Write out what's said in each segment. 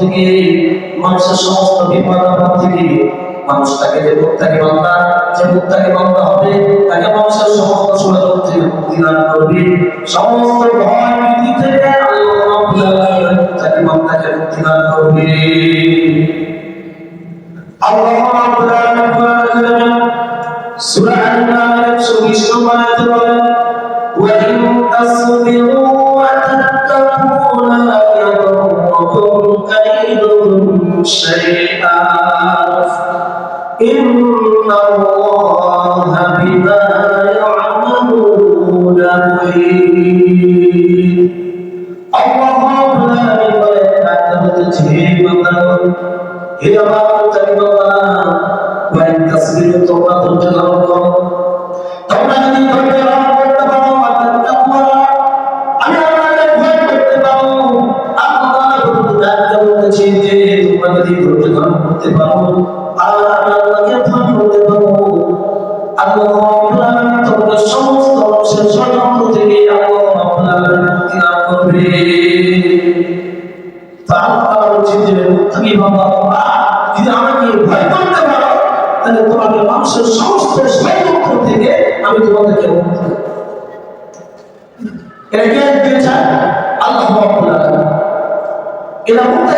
থেকে, মানুষের সমস্ত বিপদ আপদ থেকে মানুষ তাকে যে মুক্তাকে বান্দা, যে মুক্তাকে বান্দা হবে, তাকে মানুষের সমস্ত ষড়যন্ত্র থেকে মুক্তি দান করবে। সমস্ত ভয় থেকে তাকে বান্দাকে মুক্তি দান করবে। আল্লাহ রাব্বুল আলামিন বলেন شيئا إن তোমরা যদি ধৈর্য ধারণ করতে পারো আর আল্লাহকে ভয় করতে পারো আল্লাহ তোমাদের সমস্ত অংশের ষড়যন্ত্র থেকে আল্লাহ মুক্তি দান করবে। তুমি বাবা, যদি আমাকে ভয় করতে পারো, তাহলে তোমাকে মানুষের সমস্ত ষড়যন্ত্র থেকে আমি তোমাদেরকে মুক্তি এটা কে দিয়েছেন আল্লাহ এরা মুক্তাই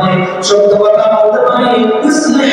পারি সত্য কথা বলতে পারি? ইসলিহ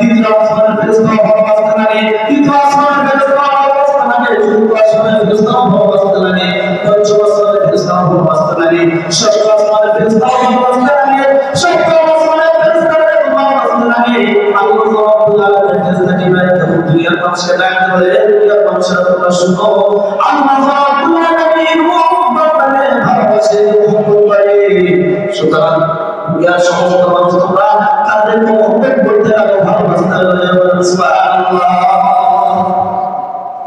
মানুষকে ডাকতে বলে "এ দুনিয়ার মানুষেরা তোমরা শুনো আল্লাহ রাব্বুল আলামিন মুহাম্মদকে ভালোবাসে মুহাম্মদ বলে সুতরাং দুনিয়ার সমস্ত মানুষ তোমরা তাদেরকে মুহাম্মদ বলতে লাগো ভালোবাসতে লাগো সুবহানাল্লাহ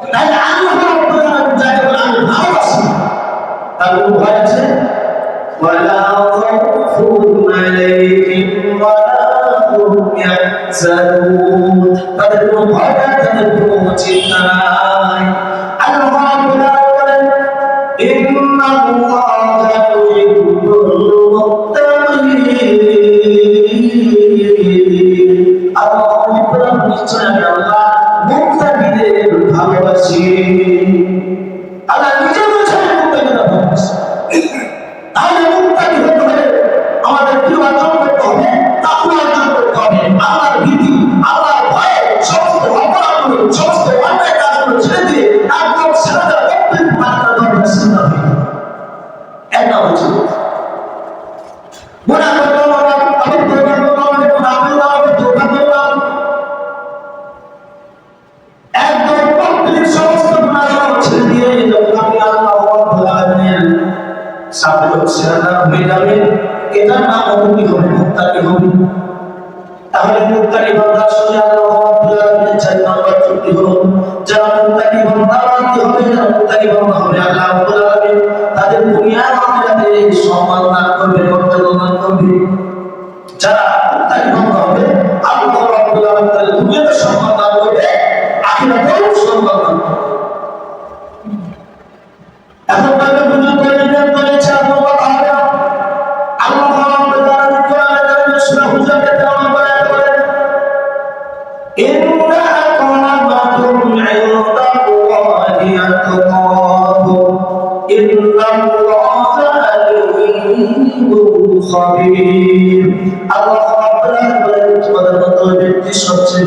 তাই আল্লাহ রাব্বুল আলামিন যাকে বলে আমি ভালোবাসি তার কোনো ভয় আছে ولا خوف عليهم ولا هم يحزنون তাদের কোনো ভয় তাদের কোনো চিন্তা নাই। সম্মান দান করবে মর্যাদা দান করবে। যারা মুক্তাকি ব্যক্তি সবচেয়ে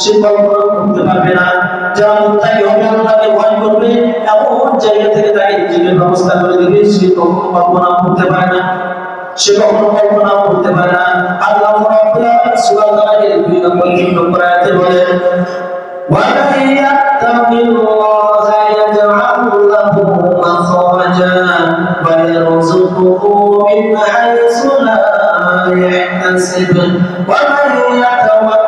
সে কল্পনা করতে পারবে না যারা মুত্তাকি হবে আল্লাহকে ভয় করবে এমন জায়গা থেকে তাকে রিজিকের ব্যবস্থা করে দিবে সে কখনো কল্পনা করতে পারে না সে কখনো কল্পনা করতে পারে না আল্লাহ রাব্বুল আলামিন সূরা আল-কালামের 2 নম্বর 3 নম্বর আয়াতে বলেন ومن يتق الله يجعل له مخرجا ويرزقه من حيث لا يحتسب ومن يتوكل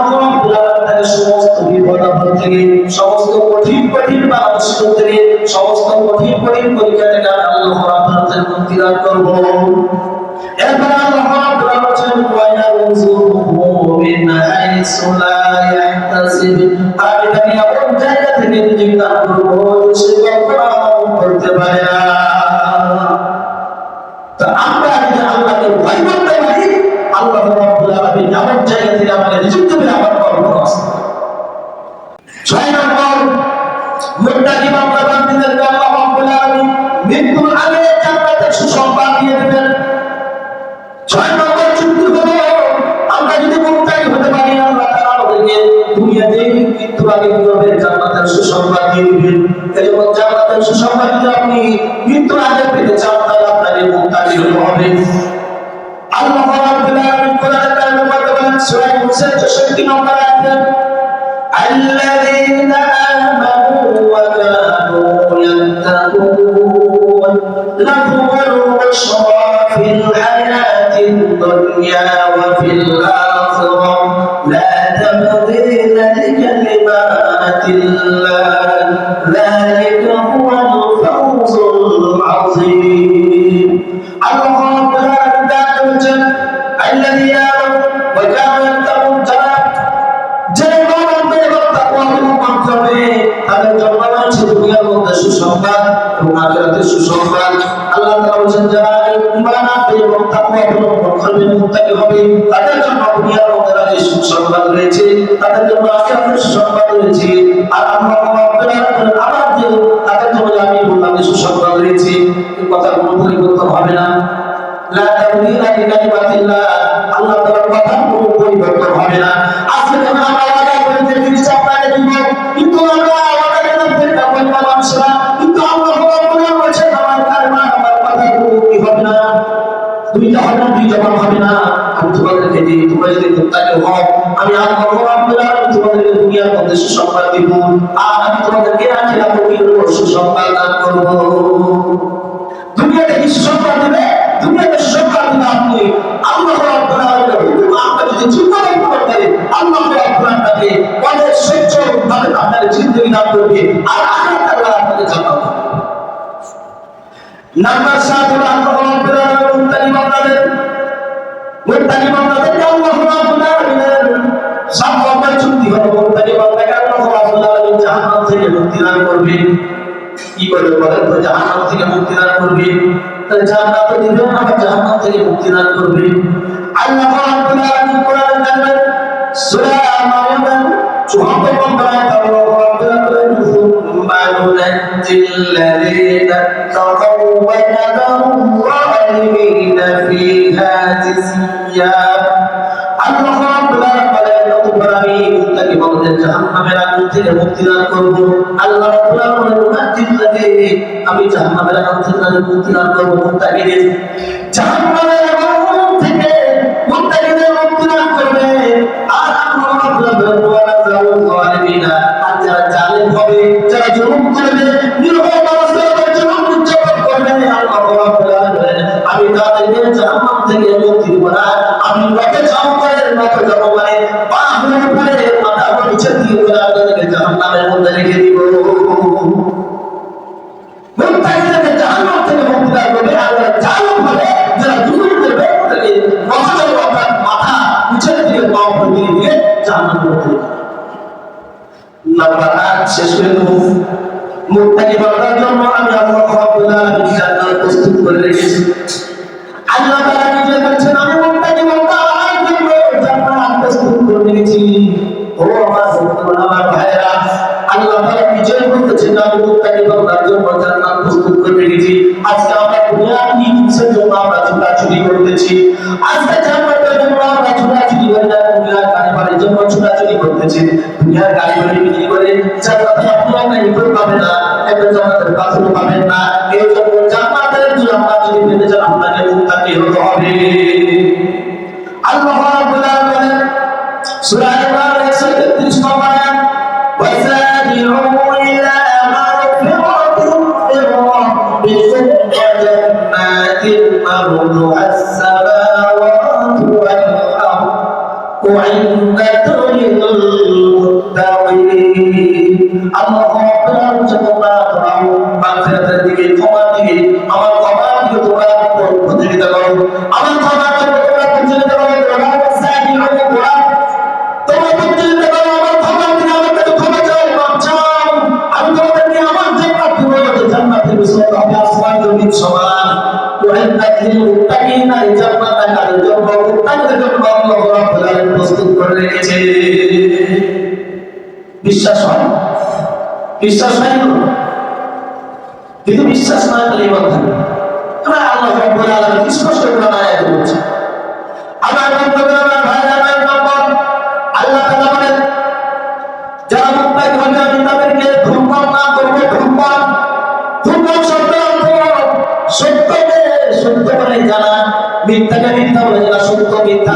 সমস্ত থেকে সমস্ত কঠিন কঠিন মানুষের থেকে সমস্ত কঠিন কঠিন পরীক্ষা থেকে আল্লাহ রাব্বুল মুক্তি দান করব। এরপর আল্লাহ রাব্বুল আলামিন বলেন ওয়া ইয়ারযুকুহু মিন হাইসু লা ইয়াহতাসিব। আমি তাকে এমন জায়গা থেকে রিজিক দান করব সে কখনো করতে পারে না। তো আমরা যদি আল্লাহকে ভয় করতে পারি, আল্লাহ রাব্বুল আলামিন এমন জায়গা থেকে আমাকে রিজিক দেবে দিয়ে দিবেন এই জন্য জান্নাতের সুসংবাদ যদি আপনি মৃত্যুর আগে পেতে চান তাহলে আপনাকে মুত্তাকি হতে হবে আল্লাহ রাব্বুল আলামিন কোরআনের কারিমের মধ্যে বলেন সূরা মুসার 64 নম্বর আয়াতে الذين آمنوا وكانوا يتقون لهم البشرى في الحياة الدنيا الله ذلك هو الفوز العظيم الله رب العالمين بلغ الذين آمنوا وكانوا يتقون جنات যে ইমানকে এবং তাকওয়াকে মুকম করবে তাদের জন্য রয়েছে দুনিয়ার মধ্যে সুসংবাদ এবং আখিরাতে সুসংবাদ আল্লাহ তাআলা বলেন যারা ঈমান আনবে এবং তাকওয়া অবলম্বন করবে মুত্তাকি হবে তাদের জন্য দুনিয়ার মধ্যে রয়েছে সুসংবাদ রয়েছে তাদের জন্য আখিরাতে সুসংবাদ রয়েছে আর আমি বললাম যে রয়েছে এই কথা কোনো পরিবর্তন হবে না আল্লাহ হবে না আজকে না কিন্তু আমার কারমা আমার হবে না আমি তোমাদেরকে দিই আমি আল্লাহ রাব্বুল আলামিন তোমাদেরকে দুনিয়ার মধ্যে সুসংবাদ দিব। আর আমি তোমাদেরকে আখিরা পর্যন্ত সুসম্মান দান করব। দুনিয়াতে কি সুসম্মান দেবে? দুনিয়াতে সুসম্মান দিবে আপনি। আল্লাহ রাব্বুল আলামিনের হুকুম আপনি যদি চিন্তা না করতে আল্লাহ রাব্বুল আপনাকে অনেক সহ্য ভাবে আপনার জিন্দগি দান করবে। আর আখিরাত আল্লাহ আপনাকে জান্নাত নাম্বার 7 দান করবে। কি করবে বলেন তো, জাহান্নাম থেকে মুক্তি দান করবে? তাহলে জান্নাত তো দিবেন আমাকে জাহান্নাম থেকে মুক্তি দান করবে। আল্লাহ রাব্বুল আলামিন কোরআনে জানবেন, সূরা মারইয়াম 74 নম্বর আয়াত আল্লাহ রাব্বুল আলামিন সুম্মা নুনাজ্জিল লাযীনা তাকাউ ওয়া নাদাউ ওয়া আলিমিনা ফিহা জিসিয়া জাহান্নামের আগুন থেকে মুক্তি লাভ করব। আল্লাহ রাব্বুল আলামিন লাগে আমি জাহান্নামের আগুন থেকে মুক্তি লাভ করব, মুত্তাকিদের জাহান্নামের আগুন থেকে মুত্তাকিদের মুক্তি লাভ করবে। আর আমরা রাব্বুল মুত্তাকি বান্দার জন্য আমি আল্লাহ রাব্বুল আলামিন জান্নাত প্রস্তুত করে রেখেছি। আল্লাহ তাআলা নিজে বলছেন, আমি মুত্তাকি বান্দার জন্য জান্নাত প্রস্তুত করে রেখেছি। ও আমার বন্ধুরা আমার ভাইরা আল্লাহ তাআলা নিজে বলতেছেন আমি মুত্তাকি বান্দার জন্য জান্নাত প্রস্তুত করে রেখেছি। আজকে আমরা দুনিয়ার কি জিনিসের জন্য আমরা ছোটাছুটি করতেছি। আজকে জান্নাতের জন্য আমরা ছোটাছুটি করি দুনিয়ার বাড়ির জন্য ছোটাছুটি করতেছি। দুনিয়ার গাড়ি বিক্রি করে জান্নাতের পাথর পাবেন না এই জন্য জান্নাতের জন্য আমরা যদি পেতে চান আপনাকে মুত্তাকি হতে হবে আল্লাহ রাব্বুল আলামিন সূরা বিশ্বাস হয় না কিন্তু বিশ্বাস না করলে ইমান থাকে। আমরা আল্লাহ রাব্বুল আলামিন স্পষ্ট করে আয়াত বলছে। আমার বন্ধুগণ আমার ভাই, আমার নম্বর আল্লাহ তাআলা বলেন, যারা মুত্তাকি হবে, আমি তাদেরকে ধূমপান না করব ধূমপান। ধূমপান শব্দ অর্থ সত্যকে সত্য বলে জানা মিথ্যাকে মিথ্যা বলে জানা সত্য মিথ্যা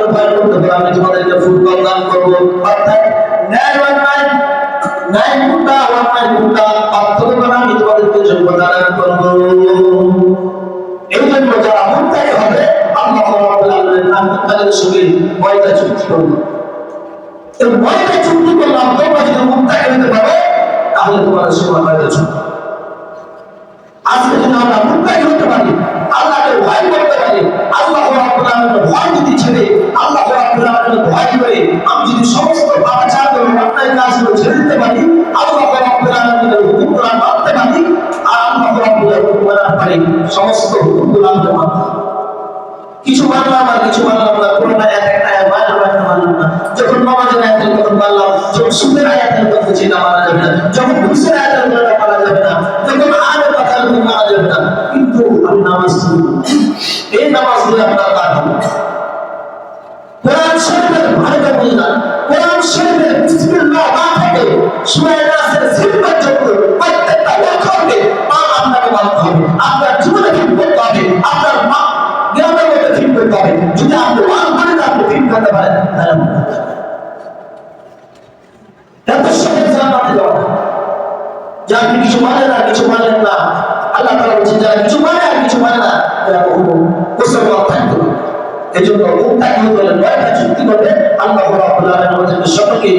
ভয় করতে পারো আমি তোমাদেরকে ফুরকান দান করব। অর্থাৎ ন্যায় অন্যায় ন্যায় কোনটা অন্যায় কোনটা পার্থক্য করে আমি তোমাদেরকে যোগ্যতা দান করব। এই জন্য যারা মুত্তাকি হবে, আল্লাহ মুত্তাকিদের সঙ্গে ভয়টা চুক্তি করবে। এই ভয়টা চুক্তি করলাম, তোমরা যদি মুক্তাকি হতে পারো, তাহলে তোমাদের সময় হয়ে গেছে আজকে যদি আমরা মুক্তাকি হতে পারি, আল্লাহকে ভয় করতে পারি, আল্লাহ আল্লাহ যে আপনি কিছু মানেন না, কিছু মানেন না। আল্লাহ যারা কিছু মানে আর কিছু মানে না, এরা কখনো থাকবে এই জন্য হতে হলে নয়টা চুক্তি করবে আল্লাহ সকলকে